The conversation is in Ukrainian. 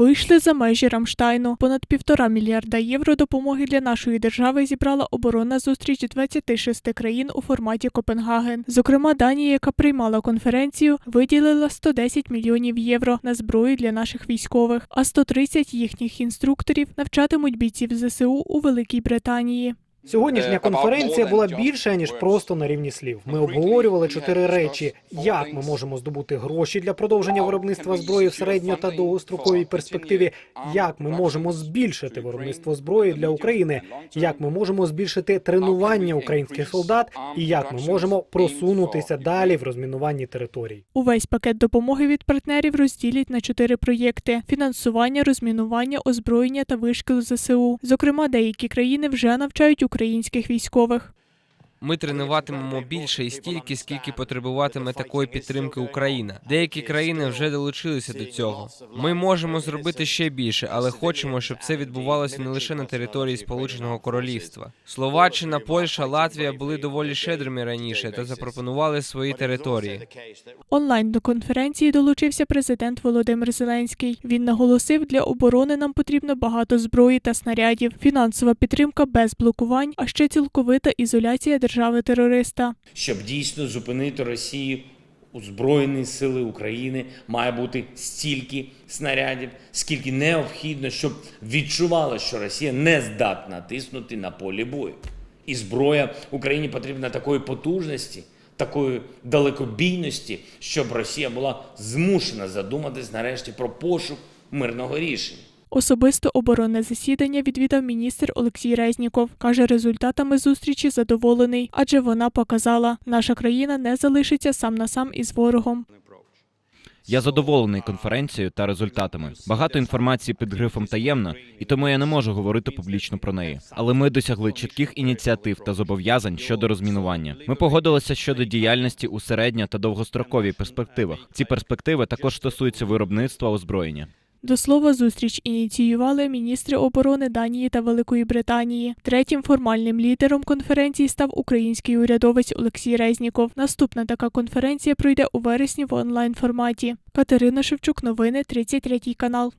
Вийшли за межі Рамштайну. Понад півтора мільярда євро допомоги для нашої держави зібрала оборонна зустріч 26 країн у форматі Копенгаген. Зокрема, Данія, яка приймала конференцію, виділила 110 мільйонів євро на зброю для наших військових, а 130 їхніх інструкторів навчатимуть бійців ЗСУ у Великій Британії. Сьогоднішня Е, конференція була більше ніж просто на рівні слів. Ми обговорювали чотири речі: як ми можемо здобути гроші для продовження виробництва зброї в середньо та довгостроковій перспективі, як ми можемо збільшити виробництво зброї для України, як ми можемо збільшити тренування українських солдат, і як ми можемо просунутися далі в розмінуванні територій. Увесь пакет допомоги від партнерів розділять на чотири проєкти: фінансування, розмінування, озброєння та вишкіл ЗСУ. Зокрема, деякі країни вже навчають українських військових. Ми тренуватимемо більше і стільки, скільки потребуватиме такої підтримки Україна. Деякі країни вже долучилися до цього. Ми можемо зробити ще більше, але хочемо, щоб це відбувалося не лише на території Сполученого Королівства. Словаччина, Польща, Латвія були доволі щедрими раніше та запропонували свої території. Онлайн до конференції долучився президент Володимир Зеленський. Він наголосив, для оборони нам потрібно багато зброї та снарядів, фінансова підтримка без блокувань, а ще цілковита ізоляція держави-терориста. щоб дійсно зупинити Росію. У Збройні сили України має бути стільки снарядів, скільки необхідно, щоб відчувало, що Росія не здатна тиснути на полі бою. І зброя Україні потрібна такої потужності, такої далекобійності, щоб Росія була змушена задуматись нарешті про пошук мирного рішення. Особисто оборонне засідання відвідав міністр Олексій Резніков. Каже, результатами зустрічі задоволений, адже вона показала, наша країна не залишиться сам на сам із ворогом. Я задоволений конференцією та результатами. Багато інформації під грифом таємно, і тому я не можу говорити публічно про неї. Але ми досягли чітких ініціатив та зобов'язань щодо розмінування. Ми погодилися щодо діяльності у середньо та довгостроковій перспективах. Ці перспективи також стосуються виробництва озброєння. До слова, зустріч ініціювали міністри оборони Данії та Великої Британії. Третім формальним лідером конференції став український урядовець Олексій Резніков. Наступна така конференція пройде у вересні в онлайн форматі. Катерина Шевчук, новини 33 канал.